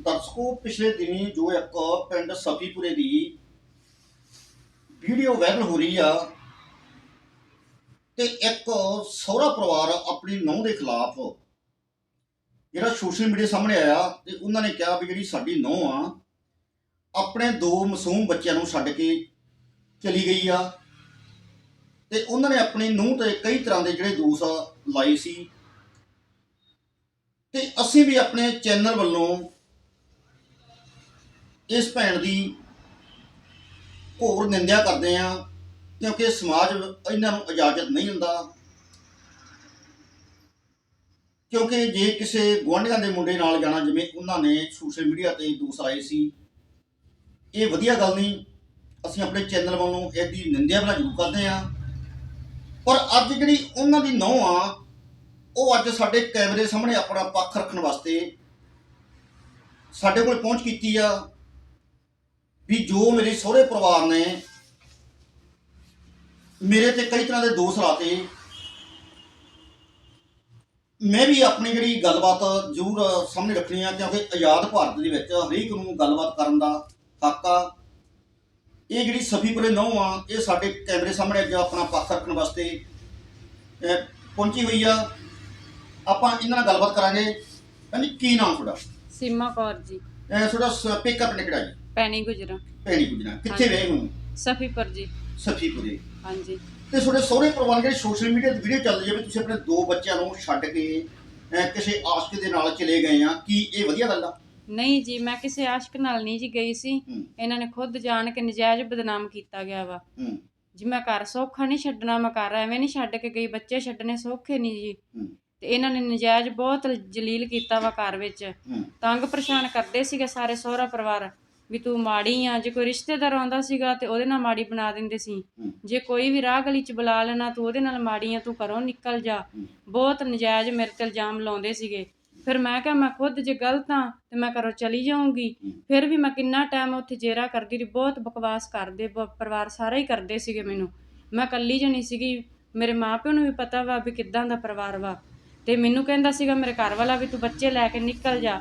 ਦਰਸ਼ਕੋ, ਪਿਛਲੇ ਦਿਨੀ ਜੋ ਇੱਕ ਪਿੰਡ ਸਫੀਪੁਰੇ ਦੀ ਵੀਡੀਓ ਵਾਇਰਲ ਹੋ ਰਹੀ ਆ ਤੇ ਇੱਕ ਸਹੁਰਾ ਪਰਿਵਾਰ ਆਪਣੀ ਨੂੰਹ ਦੇ ਖਿਲਾਫ ਜਿਹੜਾ ਸੋਸ਼ਲ ਮੀਡੀਆ ਸਾਹਮਣੇ ਆਇਆ ਤੇ ਉਹਨਾਂ ਨੇ ਕਿਹਾ ਵੀ ਜਿਹੜੀ ਸਾਡੀ ਨੂੰਹ ਆ, ਆਪਣੇ ਦੋ ਮਾਸੂਮ ਬੱਚਿਆਂ ਨੂੰ ਛੱਡ ਕੇ ਚਲੀ ਗਈ ਆ। ਤੇ ਉਹਨਾਂ ਨੇ ਆਪਣੀ ਨੂੰਹ ਤੇ ਕਈ ਤਰ੍ਹਾਂ ਦੇ ਜਿਹੜੇ ਦੋਸ਼ ਲਾਏ ਸੀ। ਤੇ ਅਸੀਂ ਵੀ ਆਪਣੇ ਚੈਨਲ ਵੱਲੋਂ ਇਸ ਭੈਣ ਦੀ ਘੋਰ ਨਿੰਦਿਆ ਕਰਦੇ ਆ, ਕਿਉਂਕਿ ਸਮਾਜ ਇਹਨਾਂ ਨੂੰ ਇਜਾਜ਼ਤ ਨਹੀਂ ਦਿੰਦਾ। ਕਿਉਂਕਿ ਜੇ ਕਿਸੇ ਗੁਆਂਢੀਆਂ ਦੇ ਮੁੰਡੇ ਨਾਲ ਜਾਣਾ, ਜਿਵੇਂ ਉਹਨਾਂ ਨੇ ਸੋਸ਼ਲ ਮੀਡੀਆ ਤੇ ਦੋਸ਼ ਲਾਏ ਸੀ, ਇਹ ਵਧੀਆ ਗੱਲ ਨਹੀਂ। ਅਸੀਂ ਆਪਣੇ ਚੈਨਲ ਵੱਲੋਂ ਇਹਦੀ ਨਿੰਦਿਆ ਬਣਾ ਜ਼ਰੂਰ ਕਰਦੇ ਆ। ਪਰ ਅੱਜ ਜਿਹੜੀ ਉਹਨਾਂ ਦੀ ਨੌਂ ਆ, ਉਹ ਅੱਜ ਸਾਡੇ ਕੈਮਰੇ ਸਾਹਮਣੇ ਆਪਣਾ ਪੱਖ ਰੱਖਣ ਵਾਸਤੇ ਸਾਡੇ ਕੋਲ ਪਹੁੰਚ ਕੀਤੀ ਆ। ਵੀ ਜੋ ਮੇਰੇ ਸਹੁਰੇ ਪਰਿਵਾਰ ਨੇ ਮੇਰੇ ਤੇ ਕਈ ਤਰ੍ਹਾਂ ਦੇ ਦੋਸ਼ ਲਾਤੇ ਮੈਂ ਵੀ ਆਪਣੀ ਜਿਹੜੀ ਗੱਲਬਾਤ ਜ਼ਰੂਰ ਸਾਹਮਣੇ ਰੱਖਣੀ ਆ ਕਿਉਂਕਿ ਆਜ਼ਾਦ ਭਾਰਤ ਦੇ ਵਿੱਚ ਹਰੇਕ ਨੂੰ ਗੱਲਬਾਤ ਕਰਨ ਦਾ ਹੱਕ ਆ। ਇਹ ਜਿਹੜੀ ਸਫੀਪੁਰੇ ਨੌਂ ਆ ਇਹ ਸਾਡੇ ਕੈਮਰੇ ਸਾਹਮਣੇ ਅੱਜ ਆਪਣਾ ਪੱਖ ਰੱਖਣ ਵਾਸਤੇ ਪਹੁੰਚੀ ਹੋਈ ਆ। ਆਪਾਂ ਇਹਨਾਂ ਨਾਲ ਗੱਲਬਾਤ ਕਰਾਂਗੇ। ਕਹਿੰਦੀ ਕੀ ਨਾਮ ਤੁਹਾਡਾ? ਸੀਮਾ ਕੌਰ ਜੀ। ਇਹ ਤੁਹਾਡਾ ਪਿਕਅਪ ਨੇ ਕਿਹੜਾ ਜੀ? ਪੈਣੀ ਗੁਜਰਾ। ਭੈਣੀ ਪੁੱਜਣਾ ਕਿੱਥੇ ਹਾਂਜੀ। ਰਹੇ ਹੋ ਸਫੀਪੁਰ ਜੀ। ਸਫੀਪੁਰੇ ਹਾਂਜੀ। ਤੇ ਤੁਹਾਡੇ ਸਹੁਰੇ ਪਰਿਵਾਰ ਜਿਹੜੇ ਸੋਸ਼ਲ ਮੀਡੀਆ ਤੇ ਵੀਡੀਓ ਚੱਲਦੀ ਹੈ ਵੀ ਤੁਸੀਂ ਆਪਣੇ ਦੋ ਬੱਚਿਆਂ ਨੂੰ ਛੱਡ ਕੇ ਅਹ, ਕਿਸੇ ਆਸ਼ਕ ਦੇ ਨਾਲ ਚਲੇ ਗਏ ਆ ਕੀ ਇਹ ਵਧੀਆ ਗੱਲ ਆ? ਨਹੀਂ ਜੀ ਮੈਂ ਕਿਸੇ ਆਸ਼ਕ ਨਾਲ ਨਹੀਂ ਜੀ ਗਈ ਸੀ। ਹੂੰ। ਇਹਨਾਂ ਨੇ ਖੁਦ ਜਾਣ ਕੇ ਨਜਾਇਜ਼ ਬਦਨਾਮ ਕੀਤਾ ਗਿਆ ਵਾ। ਹੂੰ। ਜੀ ਮੈਂ ਘਰ ਸੌਖਾ ਨਹੀਂ ਛੱਡਣਾ ਮੈਂ ਘਰ ਐਵੇਂ ਨਹੀਂ ਛੱਡ ਕੇ ਗਈ ਬੱਚੇ ਛੱਡਣੇ ਸੌਖੇ ਨਹੀਂ ਜੀ। ਹੂੰ। ਤੇ ਇਹਨਾਂ ਨੇ ਨਜਾਇਜ਼ ਬਹੁਤ ਜਲੀਲ ਕੀਤਾ ਵਾ ਘਰ ਵਿੱਚ। ਹੂੰ। ਤੰਗ ਪਰੇਸ਼ਾਨ ਕਰਦੇ ਸੀਗੇ ਸਾਰੇ ਸਹੁਰਾ ਪਰਿਵਾਰ। ਵੀ ਤੂੰ ਮਾੜੀ ਆ, ਜੇ ਕੋਈ ਰਿਸ਼ਤੇਦਾਰ ਆਉਂਦਾ ਸੀਗਾ ਤੇ ਉਹਦੇ ਨਾਲ ਮਾੜੀ ਬਣਾ ਦਿੰਦੇ ਸੀ। ਜੇ ਕੋਈ ਵੀ ਰਾਹ ਗਲੀ ਚ ਬੁਲਾ ਲੈਣਾ, ਤੂੰ ਉਹਦੇ ਨਾਲ ਮਾੜੀ ਆ, ਤੂੰ ਘਰੋਂ ਨਿਕਲ ਜਾ। ਬਹੁਤ ਨਜਾਇਜ਼ ਮੇਰੇ ਤੇ ਇਲਜ਼ਾਮ ਲਾਉਂਦੇ ਸੀਗੇ। ਫਿਰ ਮੈਂ ਕਿਹਾ, ਮੈਂ ਖੁਦ ਜੇ ਗਲਤ ਆ, ਤੇ ਮੈਂ ਘਰੋਂ ਚਲੀ ਜਾਊਂਗੀ। ਫਿਰ ਵੀ ਮੈਂ ਕਿੰਨਾ ਟਾਈਮ ਉੱਥੇ ਜੇਰਾ ਕਰਦੀ ਰਹੀ, ਬਹੁਤ ਬਕਵਾਸ ਕਰਦੇ ਪਰਿਵਾਰ ਸਾਰਾ ਹੀ ਕਰਦੇ ਸੀਗੇ ਮੈਨੂੰ। ਮੈਂ ਇਕੱਲੀ ਜਣੀ ਸੀਗੀ, ਮੇਰੇ ਮਾਪਿਆਂ ਨੂੰ ਵੀ ਪਤਾ ਵਾ ਵੀ ਕਿੱਦਾਂ ਦਾ ਪਰਿਵਾਰ ਵਾ। ਤੇ ਮੈਨੂੰ ਕਹਿੰਦਾ ਸੀਗਾ ਮੇਰੇ ਘਰ ਵਾਲਾ ਵੀ ਤੂੰ ਬੱਚੇ ਲੈ ਕੇ ਨਿਕਲ ਜਾ।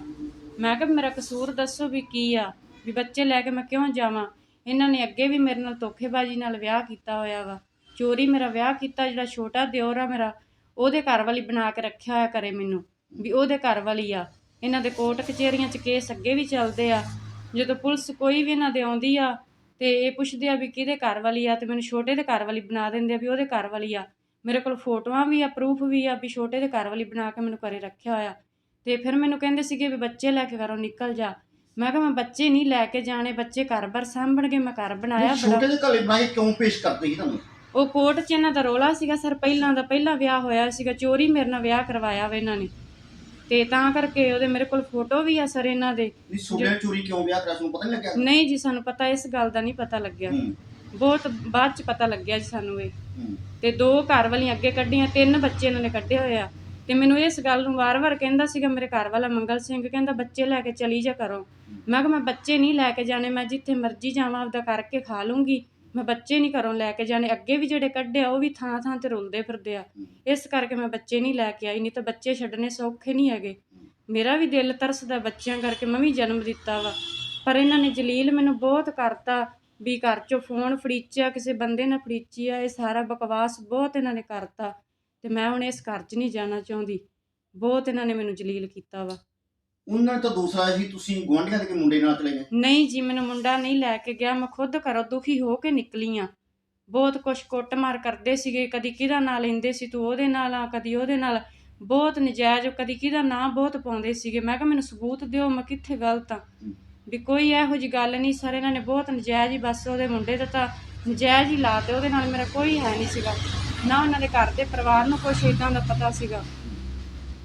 ਮੈਂ ਕਿਹਾ, ਮੇਰਾ ਕਸੂਰ ਦੱਸੋ ਵੀ ਕੀ ਆ? ਵੀ ਬੱਚੇ ਲੈ ਕੇ ਮੈਂ ਕਿਉਂ ਜਾਵਾਂ? ਇਹਨਾਂ ਨੇ ਅੱਗੇ ਵੀ ਮੇਰੇ ਨਾਲ ਧੋਖੇਬਾਜ਼ੀ ਨਾਲ ਵਿਆਹ ਕੀਤਾ ਹੋਇਆ ਵਾ। ਚੋਰੀ ਮੇਰਾ ਵਿਆਹ ਕੀਤਾ, ਜਿਹੜਾ ਛੋਟਾ ਦਿਓਰ ਆ ਮੇਰਾ, ਉਹਦੇ ਘਰ ਵਾਲੀ ਬਣਾ ਕੇ ਰੱਖਿਆ ਹੋਇਆ ਕਰੇ ਮੈਨੂੰ, ਵੀ ਉਹਦੇ ਘਰ ਵਾਲੀ ਆ। ਇਹਨਾਂ ਦੇ ਕੋਰਟ ਕਚਹਿਰੀਆਂ 'ਚ ਕੇਸ ਅੱਗੇ ਵੀ ਚੱਲਦੇ ਆ। ਜਦੋਂ ਪੁਲਿਸ ਕੋਈ ਵੀ ਇਹਨਾਂ ਦੇ ਆਉਂਦੀ ਆ ਤੇ ਇਹ ਪੁੱਛਦੇ ਆ ਵੀ ਕਿਹਦੇ ਘਰ ਵਾਲੀ ਆ ਤੇ ਮੈਨੂੰ ਛੋਟੇ ਦੇ ਘਰ ਵਾਲੀ ਬਣਾ ਦਿੰਦੇ ਆ ਵੀ ਉਹਦੇ ਘਰ ਵਾਲੀ ਆ। ਮੇਰੇ ਕੋਲ ਫੋਟੋਆਂ ਵੀ ਆ ਪ੍ਰੂਫ ਵੀ ਆ ਵੀ ਛੋਟੇ ਦੇ ਘਰ ਵਾਲੀ ਬਣਾ ਕੇ ਮੈਨੂੰ ਘਰੇ ਰੱਖਿਆ ਹੋਇਆ। ਤੇ ਫਿਰ ਮੈਨੂੰ ਕਹਿੰਦੇ ਸੀਗੇ ਵੀ ਬੱਚੇ ਲੈ ਕੇ ਘਰੋਂ ਨਿਕਲ ਜਾ। ਮੈਂ ਕਿਹਾ ਮੈਂ ਬੱਚੇ ਨਹੀਂ ਲੈ ਕੇ ਜਾਣੇ ਬੱਚੇ ਘਰ-ਬਾਰ ਸਾਂਭਣਗੇ ਮੈਂ ਘਰ ਬਣਾਇਆ ਛੋਟੇ ਦੇ ਘਰੇ ਬਣਾਏ ਕਿਉਂ ਪੇਸ਼ ਕਰਦੇ ਸੀ ਤੁਹਾਨੂੰ? ਉਹ ਕੋਰਟ 'ਚ ਇਹਨਾਂ ਦਾ ਰੋਲਾ ਸੀਗਾ ਸਰ ਪਹਿਲਾਂ ਦਾ ਪਹਿਲਾਂ ਵਿਆਹ ਹੋਇਆ ਸੀਗਾ ਚੋਰੀ ਮੇਰੇ ਨਾਲ ਵਿਆਹ ਕਰਵਾਇਆ ਵਾ ਇਹਨਾਂ ਨੇ। ਤੇ ਤਾਂ ਕਰਕੇ ਉਹਦੇ ਮੇਰੇ ਕੋਲ ਫੋਟੋ ਵੀ ਆ ਸਰ ਇਹਨਾਂ ਦੇ। ਨਹੀਂ ਛੋਟੇ ਚੋਰੀ ਕਿਉਂ ਵਿਆਹ ਕਰਿਆ ਤੁਹਾਨੂੰ ਪਤਾ ਨਹੀਂ ਲੱਗਿਆ? ਨਹੀਂ ਜੀ ਸਾਨੂੰ ਪਤਾ ਇਸ ਗੱਲ ਦਾ ਨਹੀਂ ਪਤਾ ਲੱਗਿਆ। ਹੂੰ। ਬਹੁਤ ਬਾਅਦ 'ਚ ਪਤਾ ਲੱਗਿਆ ਜੀ ਸਾਨੂੰ ਇਹ। ਹੂੰ। ਤੇ ਦੋ ਘਰ ਵਾਲੀਆਂ ਅੱਗੇ ਕੱਢੀਆਂ ਤਿੰਨ ਬੱਚੇ ਇਹਨਾਂ ਨੇ ਕੱਢੇ ਹੋਏ ਆ। ਤੇ ਮੈਨੂੰ ਇਸ ਗੱਲ ਨੂੰ ਵਾਰ-ਵਾਰ ਕਹਿੰਦਾ ਸੀਗਾ ਮੇਰੇ ਘਰ ਵਾਲਾ ਮੰਗਲ ਸਿੰਘ, ਕਹਿੰਦਾ ਬੱਚੇ ਲੈ ਕੇ ਚਲੀ ਜਾ ਕਰੋ ਮੈਂ ਕਿਹਾ, ਮੈਂ ਬੱਚੇ ਨਹੀਂ ਲੈ ਕੇ ਜਾਣੇ, ਮੈਂ ਜਿੱਥੇ ਮਰਜ਼ੀ ਜਾਵਾਂ, ਆਪਦਾ ਕਰਕੇ ਖਾ ਲੂੰਗੀ। ਮੈਂ ਬੱਚੇ ਨਹੀਂ ਘਰੋਂ ਲੈ ਕੇ ਜਾਣੇ। ਅੱਗੇ ਵੀ ਜਿਹੜੇ ਕੱਢੇ ਆ ਉਹ ਵੀ ਥਾਂ ਥਾਂ ਤੇ ਰੁਲਦੇ ਫਿਰਦੇ ਆ। ਇਸ ਕਰਕੇ ਮੈਂ ਬੱਚੇ ਨਹੀਂ ਲੈ ਕੇ ਆਈ, ਨਹੀਂ ਤਾਂ ਬੱਚੇ ਛੱਡਣੇ ਸੌਖੇ ਨਹੀਂ ਹੈਗੇ। ਮੇਰਾ ਵੀ ਦਿਲ ਤਰਸਦਾ ਬੱਚਿਆਂ ਕਰਕੇ, ਮੈਂ ਵੀ ਜਨਮ ਦਿੱਤਾ ਵਾ। ਪਰ ਇਹਨਾਂ ਨੇ ਜਲੀਲ ਮੈਨੂੰ ਬਹੁਤ ਕਰਤਾ ਵੀ ਘਰ ਚੋਂ ਫੋਨ ਫੜੀਚਿਆ, ਕਿਸੇ ਬੰਦੇ ਨਾਲ ਫੜੀਚੀ ਆ, ਇਹ ਸਾਰਾ ਬਕਵਾਸ ਬਹੁਤ ਇਹਨਾਂ ਨੇ ਕਰਤਾ। ਤੇ ਮੈਂ ਹੁਣ ਇਸ ਘਰ 'ਚ ਨਹੀਂ ਜਾਣਾ ਚਾਹੁੰਦੀ। ਬਹੁਤ ਇਹਨਾਂ ਨੇ ਮੈਨੂੰ ਜਲੀਲ ਕੀਤਾ ਵਾ। ਉਹਨਾਂ ਨੇ ਤਾਂ ਦੂਸਰਾ ਸੀ ਤੁਸੀਂ ਗੁਆਂਢੀਆਂ ਦੇ ਕਿ ਮੁੰਡੇ ਨਾਲ ਚਲੇ ਗਏ? ਨਹੀਂ ਜੀ ਮੈਨੂੰ ਮੁੰਡਾ ਨਹੀਂ ਲੈ ਕੇ ਗਿਆ। ਮੈਂ ਖੁਦ ਘਰੋਂ ਦੁਖੀ ਹੋ ਕੇ ਨਿਕਲੀ ਆ। ਬਹੁਤ ਕੁਛ ਕੁੱਟਮਾਰ ਕਰਦੇ ਸੀਗੇ। ਕਦੀ ਕਿਹਦਾ ਨਾਂ ਲੈਂਦੇ ਸੀ ਤੂੰ ਉਹਦੇ ਨਾਲ ਆ ਕਦੀ ਉਹਦੇ ਨਾਲ। ਬਹੁਤ ਨਜਾਇਜ਼ ਕਦੀ ਕਿਹਦਾ ਨਾਂ ਬਹੁਤ ਪਾਉਂਦੇ ਸੀਗੇ। ਮੈਂ ਕਿਹਾ ਮੈਨੂੰ ਸਬੂਤ ਦਿਓ ਮੈਂ ਕਿੱਥੇ ਗਲਤ ਆ? ਵੀ ਕੋਈ ਇਹੋ ਜੀ ਗੱਲ ਨਹੀਂ ਸਰ ਇਹਨਾਂ ਨੇ ਬਹੁਤ ਨਜਾਇਜ਼ ਹੀ ਬਸ ਉਹਦੇ ਮੁੰਡੇ ਦਾ ਤਾਂ ਨਜਾਇਜ਼ ਹੀ ਲਾਤੇ ਉਹਦੇ ਨਾਲ ਮੇਰਾ ਕੋਈ ਹੈ ਨਹੀਂ ਸੀਗਾ। ਨਾ ਉਹਨਾਂ ਦੇ ਘਰ ਦੇ ਪਰਿਵਾਰ ਨੂੰ ਕੁਛ ਇਦਾਂ ਦਾ ਪਤਾ ਸੀਗਾ।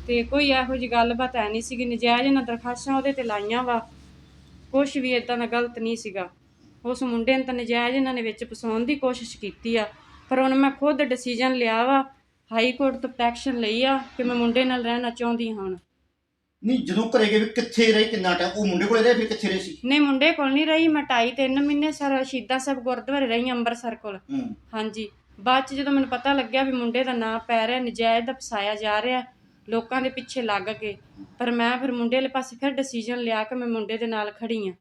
ਤੇ ਕੋਈ ਇਹੋ ਜੀ ਗੱਲਬਾਤ ਹੈ ਨਹੀਂ ਸੀਗੀ। ਨਜਾਇਜ਼ ਇਹਨਾਂ ਦਰਖਾਸਤਾਂ ਉਹਦੇ ਤੇ ਲਾਈਆਂ ਵਾ। ਕੁਛ ਵੀ ਇਦਾਂ ਦਾ ਗਲਤ ਨਹੀਂ ਸੀਗਾ। ਉਸ ਮੁੰਡੇ ਨੂੰ ਤਾਂ ਨਜਾਇਜ਼ ਇਹਨਾਂ ਨੇ ਵਿੱਚ ਫਸਾਉਣ ਦੀ ਕੋਸ਼ਿਸ਼ ਕੀਤੀ ਆ। ਪਰ ਹੁਣ ਮੈਂ ਖੁਦ ਡਿਸੀਜਨ ਲਿਆ ਵਾ ਹਾਈ ਕੋਰਟ ਤੋਂ ਪ੍ਰੋਟੈਕਸ਼ਨ ਲਈ ਆ ਕਿ ਮੈਂ ਮੁੰਡੇ ਨਾਲ ਰਹਿਣਾ ਚਾਹੁੰਦੀ ਹਾਂ ਹੁਣ। ਨਹੀਂ ਜਦੋਂ ਘਰੇ ਗਏ ਵੀ ਕਿੱਥੇ ਰਹੇ ਕਿੰਨਾ ਟਾਈਮ ਉਹ ਮੁੰਡੇ ਕੋਲੇ ਰਹੇ ਫਿਰ ਕਿੱਥੇ ਰਹੇ ਸੀ? ਨਹੀਂ ਮੁੰਡੇ ਕੋਲ ਨਹੀਂ ਰਹੀ। ਮੈਂ ਢਾਈ ਤਿੰਨ ਮਹੀਨੇ ਸਰ ਸ਼ਹੀਦਾਂ ਸਾਹਿਬ ਗੁਰਦੁਆਰੇ ਰਹੀ ਅੰਮ੍ਰਿਤਸਰ ਕੋਲ। ਹੂੰ। ਹਾਂਜੀ। ਬਾਅਦ ਚ ਜਦੋਂ ਮੈਨੂੰ ਪਤਾ ਲੱਗਿਆ ਵੀ ਮੁੰਡੇ ਦਾ ਨਾਂ ਪੈ ਰਿਹਾ ਨਜਾਇਜ਼ ਦਾ ਫਸਾਇਆ ਜਾ ਰਿਹਾ ਲੋਕਾਂ ਦੇ ਪਿੱਛੇ ਲੱਗ ਕੇ ਪਰ ਮੈਂ ਫਿਰ ਮੁੰਡੇ ਵਾਲੇ ਪਾਸੇ ਫਿਰ ਡਿਸੀਜਨ ਲਿਆ ਕਿ ਮੈਂ ਮੁੰਡੇ ਦੇ ਨਾਲ ਖੜੀ ਆ।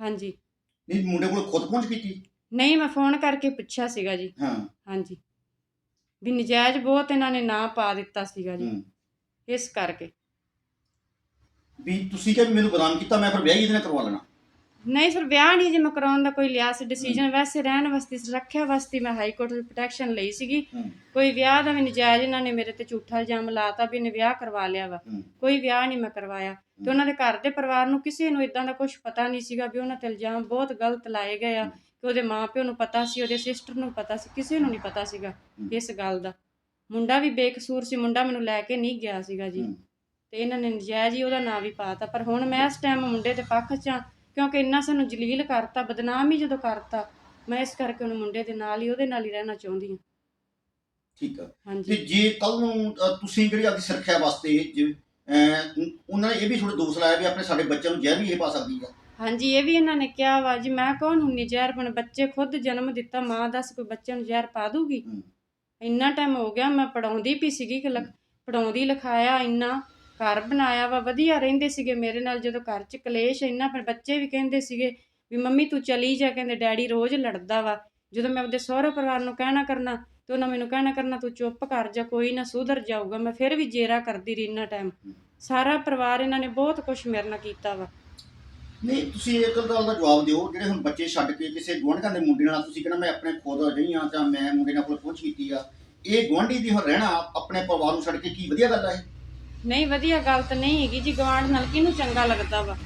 ਹਾਂਜੀ। ਨਹੀਂ ਮੁੰਡੇ ਕੋਲ ਖੁਦ ਪਹੁੰਚ ਕੀਤੀ ਨਹੀਂ ਮੈਂ ਫੋਨ ਕਰਕੇ ਪੁੱਛਿਆ ਸੀਗਾ ਜੀ। ਹਾਂ। ਹਾਂਜੀ। ਵੀ ਨਜਾਇਜ਼ ਬਹੁਤ ਇਹਨਾਂ ਨੇ ਨਾਂ ਪਾ ਦਿੱਤਾ ਸੀਗਾ ਜੀ। ਹੂੰ। ਇਸ ਕਰਕੇ। ਵੀ ਤੁਸੀਂ ਕਿਹਾ ਵੀ ਮੈਨੂੰ ਬਦਨਾਮ ਕੀਤਾ ਮੈਂ ਫਿਰ ਵਿਆਹ ਹੀ ਇਹਦੇ ਨਾਲ ਕਰਵਾ ਲੈਣਾ। ਨਹੀਂ ਫਿਰ ਵਿਆਹ ਨਹੀਂ ਜੇ ਮੈਂ ਕਰਾਉਣ ਦਾ ਕੋਈ ਲਿਆ ਸੀ ਡਿਸੀਜਨ ਵੈਸੇ ਰਹਿਣ ਵਾਸਤੇ ਸੁਰੱਖਿਆ ਵਾਸਤੇ ਮੈਂ ਹਾਈ ਕੋਰਟ ਦੀ ਪ੍ਰੋਟੈਕਸ਼ਨ ਲਈ ਸੀਗੀ। ਕੋਈ ਵਿਆਹ ਦਾ ਵੀ ਨਜਾਇਜ਼ ਇਹਨਾਂ ਨੇ ਮੇਰੇ ਤੇ ਝੂਠਾ ਇਲਜ਼ਾਮ ਲਾਤਾ ਵੀ ਇਹਨੇ ਵਿਆਹ ਕਰਵਾ ਲਿਆ ਵਾ। ਕੋਈ ਵਿਆਹ ਨਹੀਂ ਮੈਂ ਕਰਵਾਇਆ। ਤੇ ਉਹਨਾਂ ਦੇ ਘਰ ਦੇ ਪਰਿਵਾਰ ਨੂੰ ਕਿਸੇ ਨੂੰ ਇਦਾਂ ਦਾ ਕੁਝ ਪਤਾ ਨਹੀਂ ਸੀਗਾ ਵੀ ਉਹਨਾਂ ਤੇ ਇਲਜ਼ਾਮ ਬਹੁਤ ਗਲਤ ਲਾਏ ਗਏ ਆ। ਕਿ ਉਹਦੇ ਮਾਪਿਓ ਨੂੰ ਪਤਾ ਸੀ ਉਹਦੇ ਸਿਸਟਰ ਨੂੰ ਪਤਾ ਸੀ ਕਿਸੇ ਨੂੰ ਨਹੀਂ ਪਤਾ ਸੀਗਾ ਇਸ ਗੱਲ ਦਾ। ਮੁੰਡਾ ਵੀ ਬੇਕਸੂਰ ਸੀ ਮੁੰਡਾ ਮੈਨੂੰ ਲੈ ਕੇ ਨਹੀਂ ਗਿਆ ਸੀਗਾ ਜੀ। ਤੇ ਇਹਨਾਂ ਨੇ ਨਜਾਇਜ਼ ਹੀ ਉਹਦਾ ਨਾਂ ਵੀ ਪਾਤਾ ਪਰ ਹੁਣ ਮੈਂ ਇਸ ਟਾਈਮ ਮੁੰਡੇ ਦੇ ਪੱਖ 'ਚ ਆ ਕਿਉਂਕਿ ਇੰਨਾ ਸਾਨੂੰ ਜਲੀਲ ਕਰਤਾ ਬਦਨਾਮ ਹੀ ਜਦੋਂ ਕਰਤਾ ਮੈਂ ਇਸ ਕਰਕੇ ਉਹਨੂੰ ਮੁੰਡੇ ਦੇ ਨਾਲ ਹੀ ਉਹਦੇ ਨਾਲ ਹੀ ਰਹਿਣਾ ਚਾਹੁੰਦੀ ਹਾਂ। ਠੀਕ ਆ। ਤੇ ਜੇ ਕੱਲ ਨੂੰ ਅ, ਤੁਸੀਂ ਜਿਹੜੀ ਆਪਣੀ ਸੁਰੱਖਿਆ ਵਾਸਤੇ ਅ, ਉਹਨਾਂ ਨੇ ਇਹ ਵੀ ਥੋੜੇ ਦੋਸ਼ ਲਾਇਆ ਵੀ ਆਪਣੇ ਸਾਡੇ ਬੱਚਿਆਂ ਨੂੰ ਜ਼ਹਿਰ ਵੀ ਇਹ ਪਾ ਸਕਦੀ ਆ। ਹਾਂਜੀ ਇਹ ਵੀ ਇਹਨਾਂ ਨੇ ਕਿਹਾ ਵਾ ਜੀ ਮੈਂ ਕੌਣ ਹੁੰਨੀ ਜ਼ਹਿਰ ਬਣ ਬੱਚੇ ਖੁਦ ਜਨਮ ਦਿੱਤਾ ਮਾਂ ਦੱਸ ਕੋਈ ਬੱਚਿਆਂ ਨੂੰ ਜ਼ਹਿਰ ਪਾ ਦੂਗੀ ਹੂੰ। ਇੰਨਾ ਟਾਈਮ ਹੋ ਗਿਆ ਮੈਂ ਪੜਾਉਂਦੀ ਪਈ ਸੀਗੀ ਕਿ ਲਿਖ- ਪੜਾਉਂਦੀ ਲਿਖਾਇਆ ਇੰਨਾ। ਘਰ ਬਣਾਇਆ ਵਾ, ਵਧੀਆ ਰਹਿੰਦੇ ਸੀਗੇ ਮੇਰੇ ਨਾਲ ਜਦੋਂ ਘਰ 'ਚ ਕਲੇਸ਼ ਇੰਨਾ ਪਰ ਬੱਚੇ ਵੀ ਕਹਿੰਦੇ ਸੀਗੇ ਵੀ ਮੰਮੀ ਤੂੰ ਚਲੀ ਜਾ, ਕਹਿੰਦੇ ਡੈਡੀ ਰੋਜ਼ ਲੜਦਾ ਵਾ। ਜਦੋਂ ਮੈਂ ਆਪਦੇ ਸਹੁਰੇ ਪਰਿਵਾਰ ਨੂੰ ਕਹਿਣਾ ਕਰਨਾ, ਤੇ ਉਹਨਾਂ ਮੈਨੂੰ ਕਹਿਣਾ ਕਰਨਾ, ਤੂੰ ਚੁੱਪ ਕਰ ਜਾ, ਕੋਈ ਨਾ ਸੁਧਰ ਜਾਊਗਾ, ਮੈਂ ਫਿਰ ਵੀ ਜੇਰਾ ਕਰਦੀ ਰਹੀ ਇੰਨਾ ਟਾਈਮ ਸਾਰਾ ਪਰਿਵਾਰ ਇਹਨਾਂ ਨੇ ਬਹੁਤ ਕੁਝ ਮੇਰੇ ਨਾਲ ਕੀਤਾ ਵਾ। ਨਹੀਂ, ਤੁਸੀਂ ਇੱਕ ਗੱਲ ਦਾ ਜਵਾਬ ਦਿਓ, ਜਿਹੜੇ ਹੁਣ ਬੱਚੇ ਛੱਡ ਕੇ ਕਿਸੇ ਗੁਆਂਢੀਆਂ ਦੇ ਮੁੰਡੇ ਨਾਲ, ਤੁਸੀਂ ਕਹਿੰਦਾ ਮੈਂ ਆਪਣੇ ਖੁਦ ਅਜਿਹੀ ਹਾਂ ਜਾਂ ਮੈਂ ਮੁੰਡੇ ਨਾਲ ਕੋਲ ਪਹੁੰਚ ਕੀਤੀ ਆ, ਇਹ ਗੁਆਂਢੀ ਦੀ ਹੁਣ ਰਹਿਣਾ, ਆਪਣੇ ਪਰਿਵਾਰ ਨੂੰ ਛੱਡ ਕੇ ਕੀ ਵਧੀਆ ਗੱਲ ਆ ਇਹ? ਨਹੀਂ ਵਧੀਆ ਗੱਲ ਤਾਂ ਨਹੀਂ ਹੈਗੀ ਜੀ ਗਵਾਂਢ ਨਾਲ ਕਿਹਨੂੰ ਚੰਗਾ ਲੱਗਦਾ ਵਾ?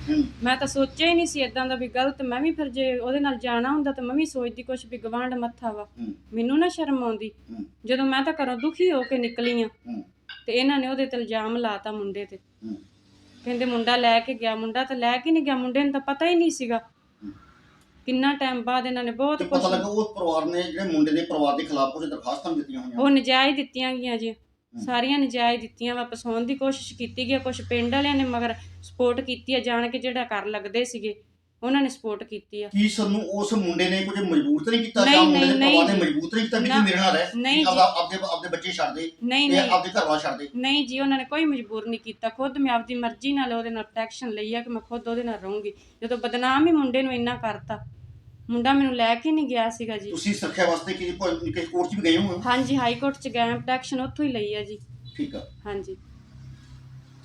ਮੈਂ ਤਾਂ ਸੋਚਿਆ ਹੀ ਨਹੀਂ ਸੀ ਇਦਾਂ ਦਾ ਵੀ ਗਲਤ ਮੈਂ ਵੀ ਫਿਰ ਜੇ ਉਹਦੇ ਨਾਲ ਜਾਣਾ ਹੁੰਦਾ ਤਾਂ ਮੈਂ ਵੀ ਸੋਚਦੀ ਕੁਛ ਵੀ ਗਵਾਂਢ ਮੱਥਾ ਵਾ। ਮੈਨੂੰ ਨਾ ਸ਼ਰਮ ਆਉਂਦੀ। ਜਦੋਂ ਮੈਂ ਤਾਂ ਘਰੋਂ ਦੁਖੀ ਹੋ ਕੇ ਨਿਕਲੀ ਆ ਤੇ ਇਹਨਾਂ ਨੇ ਉਹਦੇ ਤੇ ਇਲਜ਼ਾਮ ਲਾਤਾ ਮੁੰਡੇ ਤੇ। ਕਹਿੰਦੇ ਮੁੰਡਾ ਲੈ ਕੇ ਗਿਆ ਮੁੰਡਾ ਤਾਂ ਲੈ ਕੇ ਨਹੀਂ ਗਿਆ ਮੁੰਡੇ ਨੂੰ ਤਾਂ ਪਤਾ ਹੀ ਨਹੀਂ ਸੀਗਾ। ਕਿੰਨਾ ਟਾਈਮ ਬਾਅਦ ਇਹਨਾਂ ਨੇ ਬਹੁਤ ਤੇ ਕੁਝ ਪਤਾ ਲੱਗਾ ਉਸ ਪਰਿਵਾਰ ਨੇ ਜਿਹੜੇ ਮੁੰਡੇ ਦੇ ਪਰਿਵਾਰ ਦੇ ਖਿਲਾਫ ਕੁਝ ਦਰਖਾਸਤਾਂ ਵੀ ਦਿੱਤੀਆਂ ਹੋਈਆਂ। ਉਹ ਨਜਾਇਜ਼ ਦਿੱਤੀਆਂ ਗਈਆਂ ਜੀ। ਸਾਰੀਆਂ ਨਜਾਇਜ਼ ਦਿੱਤੀਆਂ ਵਾਪਸ ਹੋਣ ਦੀ ਕੋਸ਼ਿਸ਼ ਕੀਤੀ ਗਈ ਕੁਝ ਪਿੰਡ ਵਾਲਿਆਂ ਨੇ ਮਗਰ ਸਪੋਰਟ ਕੀਤੀ ਆ ਜਾਣ ਕੇ ਜਿਹੜਾ ਕਰ ਲੱਗਦੇ ਸੀਗੇ ਉਹਨਾਂ ਨੇ ਸਪੋਰਟ ਕੀਤੀ ਆ। ਕੀ ਸਾਨੂੰ ਉਸ ਮੁੰਡੇ ਨੇ ਕੁਝ ਮਜਬੂਰ ਤਾਂ ਨਹੀਂ ਕੀਤਾ? ਨਹੀਂ, ਜਾਂ ਮੁੰਡੇ ਦੇ ਨਹੀਂ, ਪਰਿਵਾਰ ਨੇ ਨਹੀਂ। ਮਜਬੂਰ ਤਾਂ ਨਹੀਂ ਕੀਤਾ ਵੀ ਤੂੰ ਮੇਰੇ ਨਾਲ ਰਹਿ ਨਹੀਂ ਆਪਦਾ ਆਪਦੇ ਆਪਦੇ ਬੱਚੇ ਛੱਡ ਦੇ ਨਹੀਂ ਤੇ ਨਹੀਂ। ਆਪਦੇ ਘਰ ਵਾਲਾ ਛੱਡ ਦੇ। ਨਹੀਂ ਜੀ ਉਹਨਾਂ ਨੇ ਕੋਈ ਮਜਬੂਰ ਨਹੀਂ ਕੀਤਾ। ਖੁਦ ਮੈਂ ਆਪਦੀ ਮਰਜ਼ੀ ਨਾਲ ਉਹਦੇ ਨਾਲ ਪ੍ਰੋਟੈਕਸ਼ਨ ਲਈ ਆ ਕਿ ਮੈਂ ਖੁਦ ਉਹਦੇ ਨਾਲ ਰਹੂੰਗੀ। ਜਦੋਂ ਬਦਨਾਮ ਹੀ ਮੁੰਡੇ ਨੂੰ ਇੰਨਾ ਕਰਤਾ ਮੁੰਡਾ ਮੈਨੂੰ ਲੈ ਕੇ ਨਹੀਂ ਗਿਆ ਸੀਗਾ ਜੀ। ਤੁਸੀਂ ਸੁਰੱਖਿਆ ਵਾਸਤੇ ਕਿਸੇ ਕੋਲ- ਕਿਸੇ ਕੋਰਟ 'ਚ ਵੀ ਗਏ ਹੋ? ਹਾਂਜੀ ਹਾਈ ਕੋਰਟ ਚ ਗਏ ਪ੍ਰੋਟੈਕਸ਼ਨ ਉੱਥੋਂ ਹੀ ਲਈ ਆ ਜੀ। ਠੀਕ ਆ। ਹਾਂਜੀ।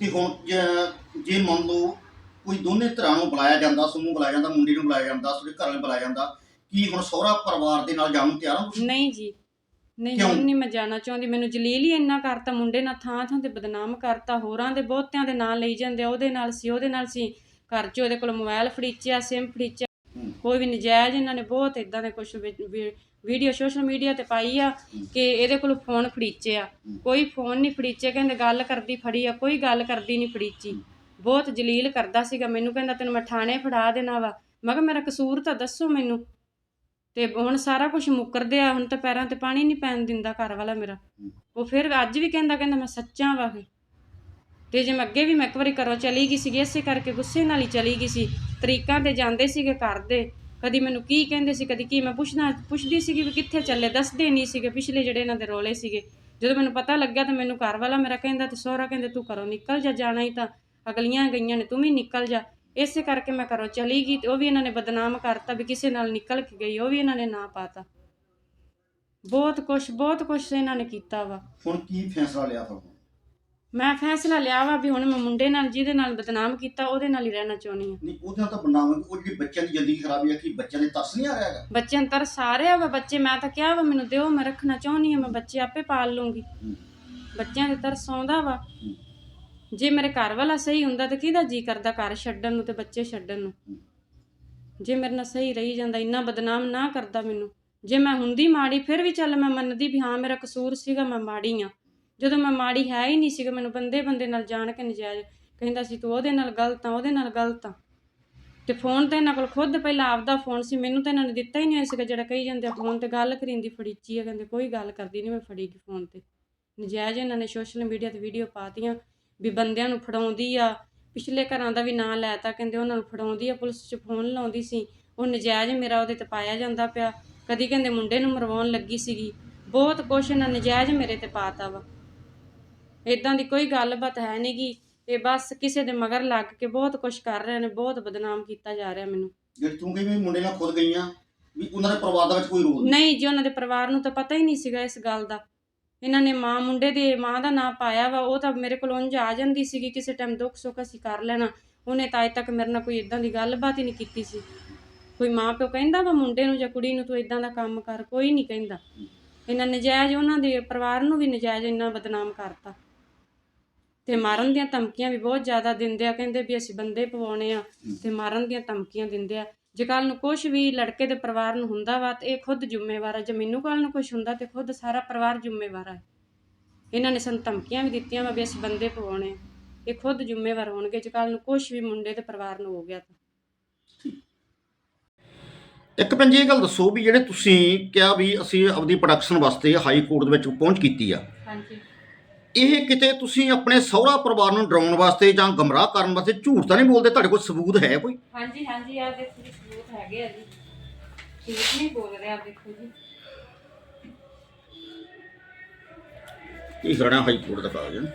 ਤੇ ਹੁਣ ਜ- ਜੇ ਮੰਨ ਲਓ ਕੋਈ ਦੋਨੇ ਧਿਰਾਂ ਨੂੰ ਬੁਲਾਇਆ ਜਾਂਦਾ ਸਮੂਹ ਬੁਲਾਇਆ ਜਾਂਦਾ ਮੁੰਡੇ ਨੂੰ ਬੁਲਾਇਆ ਜਾਂਦਾ ਤੁਹਾਡੇ ਘਰ ਨੂੰ ਬੁਲਾਇਆ ਜਾਂਦਾ ਕੀ ਹੁਣ ਸਹੁਰਾ ਪਰਿਵਾਰ ਦੇ ਨਾਲ ਜਾਣ ਨੂੰ ਤਿਆਰ ਹੋ? ਨਹੀਂ ਜੀ। ਨਹੀਂ ਕਿਉਂ? ਹੁਣ ਨਹੀਂ ਮੈਂ ਜਾਣਾ ਚਾਹੁੰਦੀ। ਮੈਨੂੰ ਜਲੀਲ ਹੀ ਇੰਨਾ ਕਰਤਾ ਮੁੰਡੇ ਨਾਲ ਥਾਂ ਥਾਂ ਤੇ ਬਦਨਾਮ ਕਰਤਾ ਹੋਰਾਂ ਦੇ ਬਹੁਤਿਆਂ ਦੇ ਨਾਂ ਲਈ ਜਾਂਦੇ ਆ, ਉਹਦੇ ਨਾਲ ਸੀ ਉਹਦੇ ਨਾਲ ਸੀ। ਘਰ 'ਚ ਉਹਦੇ ਕੋਲ ਮੋਬਾਈਲ ਫੜੀਚਿਆ ਸਿਮ ਫੜੀਚਿਆ। ਕੋਈ ਵੀ ਨਜਾਇਜ਼ ਇਹਨਾਂ ਨੇ ਬਹੁਤ ਇਦਾਂ ਦੇ ਕੁਝ ਵੀਡੀਓ ਸੋਸ਼ਲ ਮੀਡੀਆ ਤੇ ਪਾਈ ਆ ਕਿ ਇਹਦੇ ਕੋਲ ਫੋਨ ਫੜੀਚੇ ਆ। ਕੋਈ ਫੋਨ ਨਹੀਂ ਫੜੀਚੇ, ਕਹਿੰਦੇ ਗੱਲ ਕਰਦੀ ਫੜੀ ਆ, ਕੋਈ ਗੱਲ ਕਰਦੀ ਨਹੀਂ ਫੜੀਚੀ। ਬਹੁਤ ਜਲੀਲ ਕਰਦਾ ਸੀਗਾ, ਮੈਨੂੰ ਕਹਿੰਦਾ ਤੈਨੂੰ ਮੈਂ ਥਾਣੇ ਫੜਾ ਦੇਣਾ ਵਾ। ਮੈਂ ਕਿਹਾ, ਮੇਰਾ ਕਸੂਰ ਤਾਂ ਦੱਸੋ ਮੈਨੂੰ। ਤੇ ਹੁਣ ਸਾਰਾ ਕੁਝ ਮੁੱਕਰਦੇ ਆ, ਹੁਣ ਤਾਂ ਪੈਰਾਂ ਤੇ ਪਾਣੀ ਨਹੀਂ ਪੈਣ ਦਿੰਦਾ ਘਰ ਵਾਲਾ ਮੇਰਾ। ਉਹ ਫਿਰ ਅੱਜ ਵੀ ਕਹਿੰਦਾ ਕਹਿੰਦਾ ਮੈਂ ਸੱਚਾ ਵਾ ਇਹ ਜੇ ਮੈਂ ਅੱਗੇ ਵੀ ਮੈਂ ਇੱਕ ਵਾਰੀ ਘਰੋਂ ਚਲੀ ਗਈ ਸੀਗੀ, ਇਸੇ ਕਰਕੇ ਗੁੱਸੇ ਨਾਲ ਹੀ ਚਲੀ ਗਈ ਸੀ। ਤਰੀਕਾਂ ਤੇ ਜਾਂਦੇ ਸੀਗੇ ਘਰ ਦੇ। ਕਦੀ ਮੈਨੂੰ ਕੀ ਕਹਿੰਦੇ ਸੀ, ਕਦੀ ਕੀ ਮੈਂ ਪੁੱਛਣਾ, ਪੁੱਛਦੀ ਸੀਗੀ ਵੀ ਕਿੱਥੇ ਚੱਲੇ, ਦੱਸਦੇ ਨਹੀਂ ਸੀਗੇ ਪਿਛਲੇ ਜਿਹੜੇ ਇਹਨਾਂ ਦੇ ਰੋਲੇ ਸੀਗੇ। ਜਦੋਂ ਮੈਨੂੰ ਪਤਾ ਲੱਗਿਆ ਤਾਂ ਮੈਨੂੰ ਘਰ ਵਾਲਾ ਮੇਰਾ ਕਹਿੰਦਾ ਤੇ ਸਹੁਰਾ ਕਹਿੰਦੇ, ਤੂੰ ਘਰੋਂ ਨਿਕਲ ਜਾ, ਜਾਣਾ ਹੀ ਤਾਂ। ਅਗਲੀਆਂ ਗਈਆਂ ਨੇ, ਤੂੰ ਵੀ ਨਿਕਲ ਜਾ। ਇਸੇ ਕਰਕੇ ਮੈਂ ਘਰੋਂ ਚਲੀ ਗਈ ਤੇ ਉਹ ਵੀ ਇਹਨਾਂ ਨੇ ਬਦਨਾਮ ਕਰਤਾ ਵੀ ਕਿਸੇ ਨਾਲ ਨਿਕਲ ਕੇ ਗਈ, ਉਹ ਵੀ ਇਹਨਾਂ ਨੇ ਨਾ ਪਾਤਾ। ਬਹੁਤ ਕੁਛ ਬਹੁਤ ਕੁਛ ਇਹਨਾਂ ਨੇ ਕੀਤਾ ਵਾ। ਹੁਣ ਕੀ ਫੈਸਲਾ ਲਿਆ ਫਿਰ ਹੁਣ? ਮੈਂ ਫੈਸਲਾ ਲਿਆ ਵਾ ਵੀ ਹੁਣ ਮੈਂ ਮੁੰਡੇ ਨਾਲ ਜਿਹਦੇ ਨਾਲ ਬਦਨਾਮ ਕੀਤਾ ਉਹਦੇ ਨਾਲ ਹੀ ਰਹਿਣਾ ਚਾਹੁੰਦੀ ਹਾਂ। ਨਹੀਂ ਉਹਦੇ ਨਾਲ ਤਾਂ ਬਣਾਵਾਂਗੇ ਉਹ ਜਿਹੜੀ ਬੱਚਿਆਂ ਦੀ ਜ਼ਿੰਦਗੀ ਖਰਾਬ ਹੈ ਕਿ ਬੱਚਿਆਂ ਦੇ ਤਰਸ ਨਹੀਂ ਆ ਰਿਹਾ ਹੈਗਾ? ਬੱਚਿਆਂ ਨੂੰ ਤਰਸ ਆ ਰਿਹਾ ਵਾ ਬੱਚੇ ਮੈਂ ਤਾਂ ਕਿਹਾ ਵਾ ਮੈਨੂੰ ਦਿਓ ਮੈਂ ਰੱਖਣਾ ਚਾਹੁੰਦੀ ਹਾਂ ਮੈਂ ਬੱਚੇ ਆਪੇ ਪਾਲ ਲੂੰਗੀ। ਬੱਚਿਆਂ ਦੇ ਤਰਸ ਆਉਂਦਾ ਵਾ। ਜੇ ਮੇਰੇ ਘਰ ਵਾਲਾ ਸਹੀ ਹੁੰਦਾ ਤਾਂ ਕਿਹਦਾ ਜੀ ਕਰਦਾ ਘਰ ਛੱਡਣ ਨੂੰ ਤੇ ਬੱਚੇ ਛੱਡਣ ਨੂੰ? ਜੇ ਮੇਰੇ ਨਾਲ ਸਹੀ ਰਹੀ ਜਾਂਦਾ ਇੰਨਾ ਬਦਨਾਮ ਨਾ ਕਰਦਾ ਮੈਨੂੰ। ਜੇ ਮੈਂ ਹੁੰਦੀ ਮਾੜੀ ਫਿਰ ਵੀ ਚੱਲ ਮੈਂ ਮੰਨਦੀ ਵੀ ਹਾਂ ਮੇਰਾ ਕਸੂਰ ਸੀਗਾ ਮੈਂ ਮਾੜੀ ਆ ਜਦੋਂ ਮੈਂ ਮਾੜੀ ਹੈ ਹੀ ਨਹੀਂ ਸੀਗਾ, ਮੈਨੂੰ ਬੰਦੇ ਬੰਦੇ ਨਾਲ ਜਾਣ ਕੇ ਨਜਾਇਜ਼ ਕਹਿੰਦਾ ਸੀ, ਤੂੰ ਉਹਦੇ ਨਾਲ ਗਲਤ ਆ, ਉਹਦੇ ਨਾਲ ਗਲਤ ਆ। ਤੇ ਫੋਨ ਤੇ ਇਹਨਾਂ ਕੋਲ ਖੁਦ ਪਹਿਲਾਂ ਆਪਦਾ ਫੋਨ ਸੀ, ਮੈਨੂੰ ਤਾਂ ਇਹਨਾਂ ਨੇ ਦਿੱਤਾ ਹੀ ਨਹੀਂ ਹੋਇਆ ਸੀਗਾ, ਜਿਹੜਾ ਕਹੀ ਜਾਂਦੇ ਆ, ਫੋਨ ਤੇ ਗੱਲ ਕਰੀਂਦੀ ਫੜੀਚੀ ਆ, ਕਹਿੰਦੇ, ਕੋਈ ਗੱਲ ਕਰਦੀ ਨਹੀਂ ਮੈਂ ਫੜੀ ਗਈ ਫੋਨ ਤੇ। ਨਜਾਇਜ਼ ਇਹਨਾਂ ਨੇ ਸੋਸ਼ਲ ਮੀਡੀਆ ਤੇ ਵੀਡੀਓ ਪਾਤੀਆਂ ਵੀ ਬੰਦਿਆਂ ਨੂੰ ਫੜਾਉਂਦੀ ਆ, ਪਿਛਲੇ ਘਰਾਂ ਦਾ ਵੀ ਨਾਂ ਲੈਤਾ, ਕਹਿੰਦੇ ਉਹਨਾਂ ਨੂੰ ਫੜਾਉਂਦੀ ਆ, ਪੁਲਿਸ 'ਚ ਫੋਨ ਲਾਉਂਦੀ ਸੀ। ਉਹ ਨਜਾਇਜ਼ ਮੇਰਾ ਉਹਦੇ ਤੇ ਪਾਇਆ ਜਾਂਦਾ ਪਿਆ। ਕਦੀ ਕਹਿੰਦੇ ਮੁੰਡੇ ਨੂੰ ਮਰਵਾਉਣ ਲੱਗੀ ਸੀਗੀ। ਬਹੁਤ ਕੁਛ ਇਹਨਾਂ ਨਜਾਇਜ਼ ਮੇਰੇ ਤੇ ਪਾਤਾ ਵਾ। ਇਦਾਂ ਦੀ ਕੋਈ ਗੱਲਬਾਤ ਹੈ ਨਹੀਂਗੀ ਇਹ ਬਸ ਕਿਸੇ ਦੇ ਮਗਰ ਲੱਗ ਕੇ ਬਹੁਤ ਕੁਝ ਕਰ ਰਹੇ ਨੇ ਬਹੁਤ ਬਦਨਾਮ ਕੀਤਾ ਜਾ ਰਿਹਾ ਮੈਨੂੰ। ਜਿਹੜੀ ਤੂੰ ਕਹਿੰਦੀ ਵੀ ਮੁੰਡੇ ਨਾਲ ਖੁਦ ਗਈਆਂ ਵੀ ਉਹਨਾਂ ਦੇ ਪਰਿਵਾਰ ਦਾ ਵਿੱਚ ਕੋਈ ਰੋਲ ਨਹੀਂ। ਨਹੀਂ ਜੀ ਉਹਨਾਂ ਦੇ ਪਰਿਵਾਰ ਨੂੰ ਤਾਂ ਪਤਾ ਹੀ ਨਹੀਂ ਸੀਗਾ ਇਸ ਗੱਲ ਦਾ। ਇਹਨਾਂ ਨੇ ਮਾਂ ਮੁੰਡੇ ਦੀ ਮਾਂ ਦਾ ਨਾਂ ਪਾਇਆ ਵਾ ਉਹ ਤਾਂ ਮੇਰੇ ਕੋਲ ਉਂਝ ਆ ਜਾਂਦੀ ਸੀਗੀ ਕਿਸੇ ਟਾਈਮ ਦੁੱਖ ਸੁੱਖ ਅਸੀਂ ਕਰ ਲੈਣਾ। ਉਹਨੇ ਤਾਂ ਅਜੇ ਤੱਕ ਮੇਰੇ ਨਾਲ ਕੋਈ ਇਦਾਂ ਦੀ ਗੱਲਬਾਤ ਹੀ ਨਹੀਂ ਕੀਤੀ ਸੀ। ਕੋਈ ਮਾਂ ਪਿਓ ਕਹਿੰਦਾ ਵਾ ਮੁੰਡੇ ਨੂੰ ਜਾਂ ਕੁੜੀ ਨੂੰ ਤੂੰ ਇਦਾਂ ਦਾ ਕੰਮ ਕਰ ਕੋਈ ਨਹੀਂ ਕਹਿੰਦਾ। ਇਹਨਾਂ ਨਜਾਇਜ਼ ਉਹਨਾਂ ਦੇ ਪਰਿਵਾਰ ਨੂੰ ਵੀ ਨਜਾਇਜ਼ ਇੰਨਾ ਬਦਨਾਮ ਕਰਤਾ। ਤੇ ਮਾਰਨ ਦੀਆਂ ਧਮਕੀਆਂ ਵੀ ਬਹੁਤ ਜ਼ਿਆਦਾ ਦਿੰਦੇ ਆ ਕਹਿੰਦੇ ਵੀ ਅਸੀਂ ਬੰਦੇ ਪਵਾਉਣੇ ਆ ਤੇ ਮਾਰਨ ਦੀਆਂ ਧਮਕੀਆਂ ਦਿੰਦੇ ਆ। ਜੇ ਕੱਲ ਨੂੰ ਕੁਝ ਵੀ ਲੜਕੇ ਦੇ ਪਰਿਵਾਰ ਨੂੰ ਹੁੰਦਾ ਵਾ ਤੇ ਇਹ ਖੁਦ ਜ਼ਿੰਮੇਵਾਰ ਆ। ਜੇ ਮੈਨੂੰ ਕੱਲ ਨੂੰ ਕੁਝ ਹੁੰਦਾ ਤੇ ਖੁਦ ਸਾਰਾ ਪਰਿਵਾਰ ਜ਼ਿੰਮੇਵਾਰ ਆ। ਇਹਨਾਂ ਨੇ ਸਾਨੂੰ ਧਮਕੀਆਂ ਵੀ ਦਿੱਤੀਆਂ ਵਾ ਵੀ ਅਸੀਂ ਬੰਦੇ ਪਵਾਉਣੇ ਆ। ਇਹ ਖੁਦ ਜ਼ਿੰਮੇਵਾਰ ਹੋਣਗੇ ਜੇ ਕੱਲ ਨੂੰ ਕੁਝ ਵੀ ਮੁੰਡੇ ਦੇ ਪਰਿਵਾਰ ਨੂੰ ਹੋ ਗਿਆ ਤਾਂ। ਇੱਕ ਭੈਣ ਜੀ ਇਹ ਗੱਲ ਦੱਸੋ ਵੀ ਜਿਹੜੇ ਤੁਸੀਂ ਕਿਹਾ ਵੀ ਅਸੀਂ ਆਪਦੀ ਪ੍ਰੋਡਕਸ਼ਨ ਵਾਸਤੇ ਹਾਈ ਕੋਰਟ ਦੇ ਵਿੱਚ ਪਹੁੰਚ ਕੀਤੀ ਆ। ਹਾਂਜੀ। ਇਹ ਕਿਤੇ ਤੁਸੀਂ ਆਪਣੇ ਸਹੁਰਾ ਪਰਿਵਾਰ ਨੂੰ ਡਰਾਉਣ ਵਾਸਤੇ ਜਾਂ ਗਮਰਾਹ ਕਰਨ ਵਾਸਤੇ ਝੂਠ ਤਾਂ ਨਹੀਂ ਬੋਲਦੇ? ਤੁਹਾਡੇ ਕੋਲ ਸਬੂਤ ਹੈ ਕੋਈ? ਹਾਂਜੀ ਹਾਂਜੀ ਆ ਦੇਖੋ ਜੀ ਸਬੂਤ ਹੈਗੇ ਆ ਜੀ। ਠੀਕ ਨਹੀਂ ਬੋਲ ਰਿਹਾ ਦੇਖੋ ਜੀ। ਇਹ ਹਰਿਆਣਾ ਹਾਈ ਕੋਰਟ ਦਾ ਕਾਗਜ਼ ਹੈ।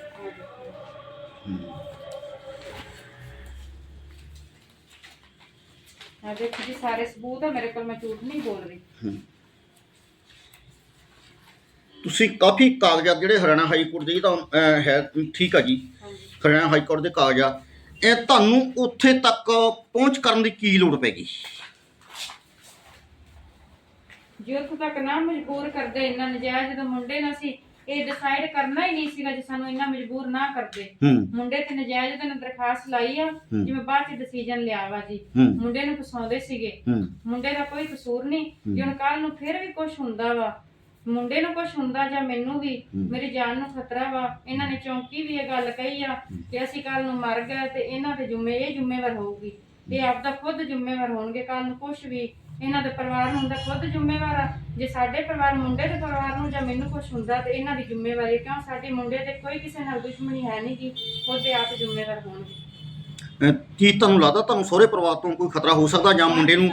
ਆਹ ਦੇਖੋ। ਜੀ ਸਾਰੇ ਸਬੂਤ ਆ ਮੇਰੇ ਕੋਲ ਮੈਂ ਝੂਠ ਨਹੀਂ ਬੋਲ ਰਹੀ। ਤੁਸੀਂ ਕਾਫੀ ਕਾਗਜ਼ਾਤ ਜਿਹੜੇ ਹਰਿਆਣਾ ਹਾਈ ਕੋਰਟ ਦੇ ਇਹ ਤਾਂ ਹੈ ਠੀਕ ਆ ਜੀ। ਹਰਿਆਣਾ ਹਾਈ ਕੋਰਟ ਦੇ ਕਾਗਜ਼ ਆ। ਇਹ ਤੁਹਾਨੂੰ ਉੱਥੇ ਤੱਕ ਪਹੁੰਚ ਕਰਨ ਦੀ ਕੀ ਲੋੜ ਪੈ ਗਈ? ਜੇ ਉੱਥੋਂ ਤੱਕ ਨਾ ਮਜਬੂਰ ਕਰਦੇ ਇੰਨਾ ਨਜਾਇਜ਼ ਜਦੋਂ ਮੁੰਡੇ ਨਾਲ ਸੀ ਇਹ ਡਿਸਾਈਡ ਕਰਨਾ ਹੀ ਨਹੀਂ ਸੀਗਾ ਜੇ ਸਾਨੂੰ ਇੰਨਾ ਮਜਬੂਰ ਨਾ ਕਰਦੇ। ਮੁੰਡੇ ਤੇ ਨਜਾਇਜ਼ ਤੇ ਦਰਖਾਸਤ ਲਾਈ ਆ ਹੂੰ। ਜਿਵੇਂ ਬਾਅਦ ਚ ਡਿਸੀਜਨ ਲਿਆ ਵਾ ਜੀ। ਮੁੰਡੇ ਨੂੰ ਫਸਾਉਂਦੇ ਸੀਗੇ। ਮੁੰਡੇ ਦਾ ਕੋਈ ਕਸੂਰ ਨਹੀਂ। ਜੇ ਹੁਣ ਕੱਲ ਨੂੰ ਫਿਰ ਵੀ ਕੁਝ ਹੁੰਦਾ ਵਾ ਮੁੰਡੇ ਨੂੰ ਕੁਝ ਹੁੰਦਾ ਜਾਂ ਮੈਨੂੰ ਵੀ ਹੂੰ। ਮੇਰੀ ਜਾਨ ਨੂੰ ਖਤਰਾ ਵਾ। ਇਹਨਾਂ ਨੇ ਚੌਂਕੀ ਵੀ ਇਹ ਗੱਲ ਕਹੀ ਆ ਕਿ ਅਸੀਂ ਕੱਲ ਨੂੰ ਮਰ ਗਏ ਤੇ ਇਹਨਾਂ ਦੇ ਜ਼ਿੰਮੇ ਇਹ ਜ਼ਿੰਮੇਵਾਰ ਹੋਊਗੀ। ਇਹ ਆਪਦਾ ਖੁਦ ਜ਼ਿੰਮੇਵਾਰ ਹੋਣਗੇ ਕੱਲ ਨੂੰ ਕੁਝ ਵੀ। ਇਹਨਾਂ ਦੇ ਪਰਿਵਾਰ ਨੂੰ ਹੁੰਦਾ ਖੁਦ ਜ਼ਿੰਮੇਵਾਰ ਆ। ਜੇ ਸਾਡੇ ਪਰਿਵਾਰ ਮੁੰਡੇ ਦੇ ਪਰਿਵਾਰ ਨੂੰ ਜਾਂ ਮੈਨੂੰ ਕੁਝ ਹੁੰਦਾ ਤੇ ਇਹਨਾਂ ਦੀ ਜ਼ਿੰਮੇਵਾਰੀ। ਕਿਉਂ? ਸਾਡੇ ਮੁੰਡੇ ਦੇ ਕੋਈ ਕਿਸੇ ਨਾਲ ਦੁਸ਼ਮਣੀ ਹੈ ਨਹੀਂ ਕਿ ਇਹ ਆਪ ਜ਼ਿੰਮੇਵਾਰ ਹੋਣਗੇ। ਕੀ ਤੁਹਾਨੂੰ ਲੱਗਦਾ ਤੁਹਾਨੂੰ ਸਹੁਰੇ ਪਰਿਵਾਰ ਤੋਂ ਕੋਈ ਖਤਰਾ ਹੋ ਸਕਦਾ ਜਾਂ ਮੁੰਡੇ ਨੂੰ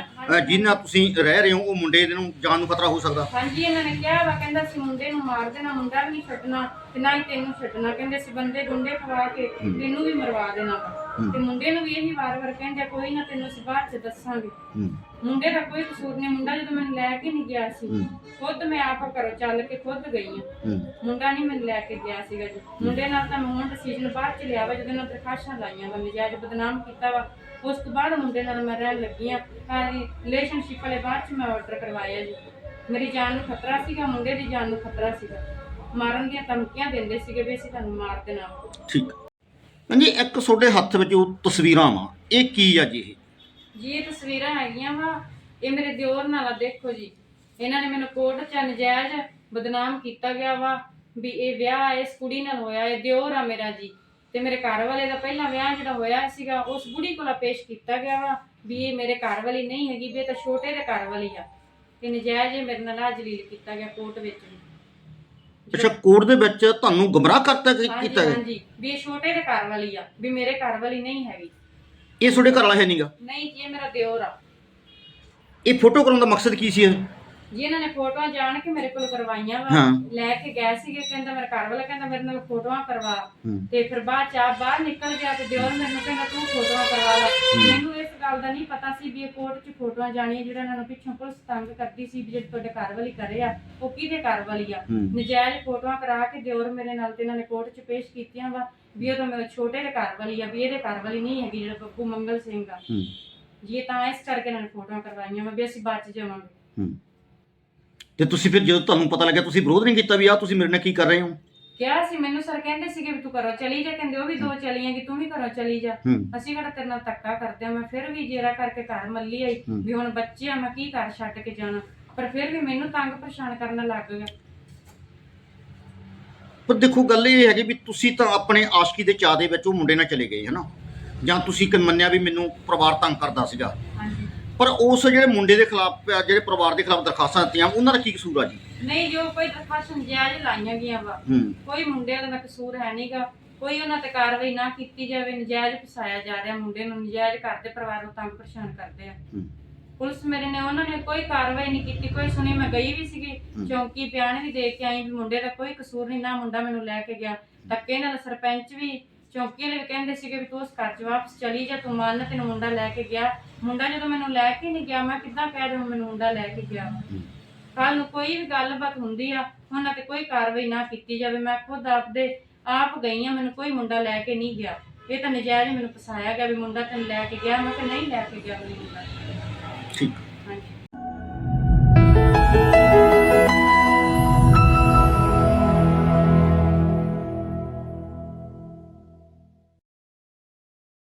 ਨਾਲ ਤੁਸੀਂ ਰਹਿ ਰਹੇ ਹੋ ਉਹ ਮੁੰਡੇ ਦੇ ਨੂੰ ਜਾਨ ਨੂੰ ਖਤਰਾ ਹੋ ਸਕਦਾ? ਹਾਂਜੀ ਇਹਨਾਂ ਨੇ ਕਿਹਾ ਵਾ ਕਹਿੰਦਾ ਸੀ ਮੁੰਡੇ ਨੂੰ ਮਾਰ ਦੇਣਾ ਮੁੰਡਾ ਵੀ ਨਹੀਂ ਛੱਡਣਾ ਤੇ ਨਾ ਹੀ ਤੈਨੂੰ ਛੱਡਣਾ। ਕਹਿੰਦੇ ਸੀ ਬੰਦੇ ਗੁੰਡੇ ਖਵਾ ਕੇ ਤੈਨੂੰ ਵੀ ਮਰਵਾ ਦੇਣਾ ਵਾ। ਤੇ ਮੁੰਡੇ ਨੂੰ ਵੀ ਇਹੀ ਵਾਰ-ਵਾਰ ਕਹਿੰਦੇ ਆ, ਕੋਈ ਨਾ ਤੈਨੂੰ ਅਸੀਂ ਬਾਅਦ ਚ ਦੱਸਾਂਗੇ। ਹੂੰ। ਮੁੰਡੇ ਦਾ ਕੋਈ ਕਸੂਰ ਨਹੀਂ ਮੁੰਡਾ ਜਦੋਂ ਮੈਨੂੰ ਲੈ ਕੇ ਨਹੀਂ ਗਿਆ ਸੀ ਹੂੰ। ਖੁਦ ਮੈਂ ਆਪ ਘਰੋਂ ਚੱਲ ਕੇ ਖੁਦ ਗਈ ਹਾਂ। ਹੂੰ। ਮੁੰਡਾ ਨਹੀਂ ਮੈਨੂੰ ਲੈ ਕੇ ਗਿਆ ਸੀਗਾ ਜੀ। ਮੁੰਡੇ ਨਾਲ ਤਾਂ ਮੈਂ ਹੁਣ ਡਿਸੀਜਨ ਬਾਅਦ ਚ ਲਿਆ ਵਾ ਜਦੋਂ ਮੈਂ ਦਰਖਾਸ਼ਾਂ ਲਾਈਆਂ ਵਾ ਨਜਾਇਜ਼ ਬਦਨਾਮ ਕੀਤਾ ਵਾ ਉਸ ਤੋਂ ਬਾਅਦ ਮੁੰਡੇ ਨਾਲ ਮੈਂ ਰਹਿਣ ਲੱਗੀ ਆ ਰਿਲੇਸ਼ਨਸ਼ਿਪ ਵਾਲੇ ਬਾਅਦ ਚ ਮੈਂ ਆਰਡਰ ਕਰਵਾਇਆ ਜੀ। ਮੇਰੀ ਜਾਨ ਨੂੰ ਖਤਰਾ ਸੀਗਾ ਮੁੰਡੇ ਦੀ ਜਾਨ ਨੂੰ ਖਤਰਾ ਸੀਗਾ। ਮਾਰਨ ਦੀਆਂ ਧਮਕੀਆਂ ਦਿੰਦੇ ਸੀਗੇ ਵੀ ਅਸੀਂ ਤੁਹਾਨੂੰ ਮਾਰ ਦੇਣਾ। ਠੀਕ। ਹਾਂਜੀ ਇੱਕ ਤੁਹਾਡੇ ਹੱਥ ਵਿੱਚ ਉਹ ਤਸਵੀਰਾਂ ਵਾ। ਇਹ ਕੀ ਆ ਜੀ ਇਹ? ਜੀ ਇਹ ਤਸਵੀਰਾਂ ਹੈਗੀਆਂ ਵਾ। ਇਹ ਮੇਰੇ ਦਿਓਰ ਨਾਲ ਆ ਦੇਖੋ ਜੀ। ਇਹਨਾਂ ਨੇ ਮੈਨੂੰ ਕੋਰਟ ਚ ਨਜਾਇਜ਼ ਬਦਨਾਮ ਕੀਤਾ ਗਿਆ ਵਾ ਵੀ ਇਹ ਵਿਆਹ ਇਸ ਕੁੜੀ ਨਾਲ ਹੋਇਆ ਇਹ ਦਿਓਰ ਆ ਮੇਰਾ ਜੀ। ਤੇ ਮੇਰੇ ਘਰ ਵਾਲੇ ਦਾ ਪਹਿਲਾਂ ਵਿਆਹ ਜਿਹੜਾ ਹੋਇਆ ਸੀਗਾ ਉਸ ਬੁੜੀ ਕੋਲ ਪੇਸ਼ ਕੀਤਾ ਗਿਆ ਵਾ ਵੀ ਇਹ ਮੇਰੇ ਘਰ ਵਾਲੀ ਨਹੀਂ ਹੈਗੀ ਵੀ ਇਹ ਤਾਂ ਛੋਟੇ ਦੇ ਘਰ ਵਾਲੀ ਆ। ਤੇ ਨਜਾਇਜ਼ ਇਹ ਮੇਰੇ ਨਾਲ ਆ ਜਲੀਲ ਕੀਤਾ ਗਿਆ ਕੋਰਟ ਵਿੱਚ ਵੀ। ਅੱਛਾ ਕੋਰਟ ਦੇ ਵਿੱਚ ਤੁਹਾਨੂੰ ਗਮਰਾਹ ਕਰਤਾ ਕੀਤਾ ਗਿਆ? ਹਾਂਜੀ। ਵੀ ਇਹ ਛੋਟੇ ਦੇ ਘਰ ਵਾਲੀ ਆ ਵੀ ਮੇਰੇ ਘਰ ਵਾਲੀ ਨਹੀਂ ਹੈਗੀ। ਇਹ ਤੁਹਾਡੇ ਘਰ ਵਾਲਾ ਹੈ ਨਹੀਂਗਾ? ਨਹੀਂ ਜੀ ਇਹ ਮੇਰਾ ਦਿਓਰ ਆ। ਇਹ ਫੋਟੋ ਕਰਾਉਣ ਦਾ ਮਕਸਦ ਕੀ ਸੀ ਇਹ? ਜੀ ਇਹਨਾਂ ਨੇ ਫੋਟੋਆਂ ਜਾਣ ਕੇ ਮੇਰੇ ਕੋਲ ਕਰਵਾਈਆਂ ਵਾ। ਹਾਂ। ਲੈ ਕੇ ਗਏ ਸੀਗੇ ਕਹਿੰਦਾ ਮੇਰੇ ਘਰ ਵਾਲਾ ਕਹਿੰਦਾ ਮੇਰੇ ਨਾਲ ਫੋਟੋਆਂ ਕਰਵਾ। ਹੂੰ। ਤੇ ਫਿਰ ਬਾਅਦ ਚ ਆਪ ਬਾਹਰ ਨਿਕਲ ਗਿਆ ਤੇ ਦਿਓਰ ਮੈਨੂੰ ਕਹਿੰਦਾ ਤੂੰ ਫੋਟੋਆਂ ਕਰਵਾ ਲੈ। ਮੈਨੂੰ ਇਸ ਗੱਲ ਦਾ ਨਹੀਂ ਪਤਾ ਸੀ ਵੀ ਇਹ ਕੋਰਟ 'ਚ ਫੋਟੋਆਂ ਜਾਣੀਆਂ ਜਿਹੜਾ ਇਹਨਾਂ ਨੂੰ ਪਿੱਛੋਂ ਪੁਲਿਸ ਤੰਗ ਕਰਦੀ ਸੀ ਵੀ ਜਿਹੜੀ ਤੁਹਾਡੇ ਘਰ ਵਾਲੀ ਕਰੇ ਆ ਉਹ ਕਿਹਦੇ ਘਰ ਵਾਲੀ ਆ? ਹੂੰ। ਨਜਾਇਜ਼ ਫੋਟੋਆਂ ਕਰਾ ਕੇ ਦਿਓਰ ਮੇਰੇ ਨਾਲ ਤੇ ਇਹਨਾਂ ਨੇ ਕੋਰਟ 'ਚ ਪੇਸ਼ ਕੀਤੀਆਂ ਵਾ। ਵੀ ਉਹ ਤਾਂ ਮੇਰੇ ਛੋਟੇ ਦੇ ਘਰ ਵਾਲੀ ਆ ਵੀ ਇਹਦੇ ਘਰ ਵਾਲੀ ਨਹੀਂ ਹੈਗੀ ਜਿਹੜਾ ਬੱਬੂ ਮੰਗਲ ਸਿੰਘ ਆ। ਹੂੰ। ਜੀ ਇਹ ਤਾਂ ਇਸ ਕਰਕੇ ਇਹਨਾਂ ਨੇ ਫੋਟੋਆਂ ਕਰਵਾਈਆਂ ਵਾ ਵੀ ਅਸੀਂ ਬਚ ਜਾਵਾਂਗੇ। ਹੂੰ। ਤੇ ਤੁਸੀਂ ਫਿਰ ਜਦੋਂ ਤੁਹਾਨੂੰ ਪਤਾ ਲੱਗਿਆ ਤੁਸੀਂ ਵਿਰੋਧ ਨਹੀਂ ਕੀਤਾ ਵੀ ਆ ਤੁਸੀਂ ਮੇਰੇ ਨਾਲ ਕੀ ਕਰ ਰਹੇ ਹੋ? ਕਿਹਾ ਸੀ ਮੈਨੂੰ ਸਰ ਕਹਿੰਦੇ ਸੀਗੇ ਵੀ ਤੂੰ ਘਰੋਂ ਚਲੀ ਜਾ ਕਹਿੰਦੇ ਉਹ ਵੀ ਦੋ ਚਲੀਆਂ ਕਿ ਤੂੰ ਵੀ ਘਰੋਂ ਚਲੀ ਜਾ। ਹੂੰ। ਅਸੀਂ ਕਿਹੜਾ ਤੇਰੇ ਨਾਲ ਧੱਕਾ ਕਰਦੇ ਆ ਮੈਂ ਫਿਰ ਵੀ ਜੇਰਾ ਕਰਕੇ ਘਰ ਮੱਲੀ ਆਈ ਹੂੰ। ਵੀ ਹੁਣ ਬੱਚੇ ਆ ਮੈਂ ਕੀ ਘਰ ਛੱਡ ਕੇ ਜਾਣਾ। ਪਰ ਫਿਰ ਵੀ ਮੈਨੂੰ ਤੰਗ ਪਰੇਸ਼ਾਨ ਕਰਨ ਲੱਗ ਗਿਆ। ਪਰ ਦੇਖੋ ਗੱਲ ਇਹ ਹੈਗੀ ਵੀ ਤੁਸੀਂ ਤਾਂ ਆਪਣੇ ਆਸ਼ਕੀ ਦੇ ਚਾਹ ਦੇ ਵਿੱਚ ਉਹ ਮੁੰਡੇ ਨਾਲ ਚਲੇ ਗਏ ਹਨਾ? ਜਾਂ ਤੁਸੀਂ ਕਿ ਮੰਨਿਆ ਵੀ ਮੈਨੂੰ ਪਰਿਵਾਰ ਤੰਗ ਕਰਦਾ ਸੀਗਾ। ਪਰ ਉਸ ਜਿਹੜੇ ਮੁੰਡੇ ਦੇ ਖਿਲਾਫ ਜਿਹੜੇ ਪਰਿਵਾਰ ਦੇ ਖਿਲਾਫ ਦਰਖਾਸਤਾਂ ਦਿੱਤੀਆਂ ਉਹਨਾਂ ਦਾ ਕੀ ਕਸੂਰ ਆ ਜੀ? ਨਹੀਂ ਜੋ ਕੋਈ ਦਰਖਾਸਤ ਜਾਇਜ਼ ਲਾਈਆਂ ਗਈਆਂ ਵਾ। ਕੋਈ ਮੁੰਡਿਆਂ ਦਾ ਕਸੂਰ ਹੈ ਨਹੀਂਗਾ ਕੋਈ ਉਹਨਾਂ ਤੇ ਕਾਰਵਾਈ ਨਾ ਕੀਤੀ ਜਾਵੇ ਨਜਾਇਜ਼ ਫਸਾਇਆ ਜਾ ਰਿਹਾ ਮੁੰਡੇ ਨੂੰ ਨਜਾਇਜ਼ ਕਰਦੇ ਪਰਿਵਾਰ ਨੂੰ ਤੰਗ ਪਰੇਸ਼ਾਨ ਕਰਦੇ ਆ। ਪੁਲਿਸ ਮੇਰੇ ਨੇ ਉਹਨਾਂ ਨੇ ਕੋਈ ਕਾਰਵਾਈ ਨਹੀਂ ਕੀਤੀ ਕੋਈ ਸੁਣੀ ਮੈਂ ਗਈ ਵੀ ਸੀਗੀ। ਚੌਂਕੀ ਬਿਆਨ ਵੀ ਦੇ ਕੇ ਆਈ ਵੀ ਮੁੰਡੇ ਦਾ ਕੋਈ ਕਸੂਰ ਨਹੀਂ ਨਾ ਮੁੰਡਾ ਮੈਨੂੰ ਲੈ ਕੇ ਗਿਆ। ਧੱਕੇ ਨਾਲ ਸਰਪੰਚ ਵੀ ਚੌਕੀ ਵਾਲੇ ਵੀ ਕਹਿੰਦੇ ਸੀਗੇ ਵੀ ਤੂੰ ਉਸ ਘਰ 'ਚ ਵਾਪਸ ਚਲੀ ਜਾ ਤੂੰ ਮੰਨ ਤੈਨੂੰ ਮੁੰਡਾ ਲੈ ਕੇ ਗਿਆ। ਮੁੰਡਾ ਜਦੋਂ ਮੈਨੂੰ ਲੈ ਕੇ ਨਹੀਂ ਗਿਆ ਮੈਂ ਕਿੱਦਾਂ ਕਹਿ ਦੇਵਾਂ ਮੈਨੂੰ ਮੁੰਡਾ ਲੈ ਕੇ ਗਿਆ? ਕੱਲ ਨੂੰ ਕੋਈ ਵੀ ਗੱਲਬਾਤ ਹੁੰਦੀ ਆ ਉਹਨਾਂ ਤੇ ਕੋਈ ਕਾਰਵਾਈ ਨਾ ਕੀਤੀ ਜਾਵੇ ਮੈਂ ਖੁਦ ਆਪਦੇ ਆਪ ਗਈ ਆ ਮੈਨੂੰ ਕੋਈ ਮੁੰਡਾ ਲੈ ਕੇ ਨਹੀਂ ਗਿਆ। ਇਹ ਤਾਂ ਨਜਾਇਜ਼ ਮੈਨੂੰ ਫਸਾਇਆ ਗਿਆ ਵੀ ਮੁੰਡਾ ਤੈਨੂੰ ਲੈ ਕੇ ਗਿਆ ਮੈਂ ਕਿਹਾ ਨਹੀਂ ਲੈ ਕੇ ਗਿਆ ਮੈਨੂੰ ਮੁੰਡਾ।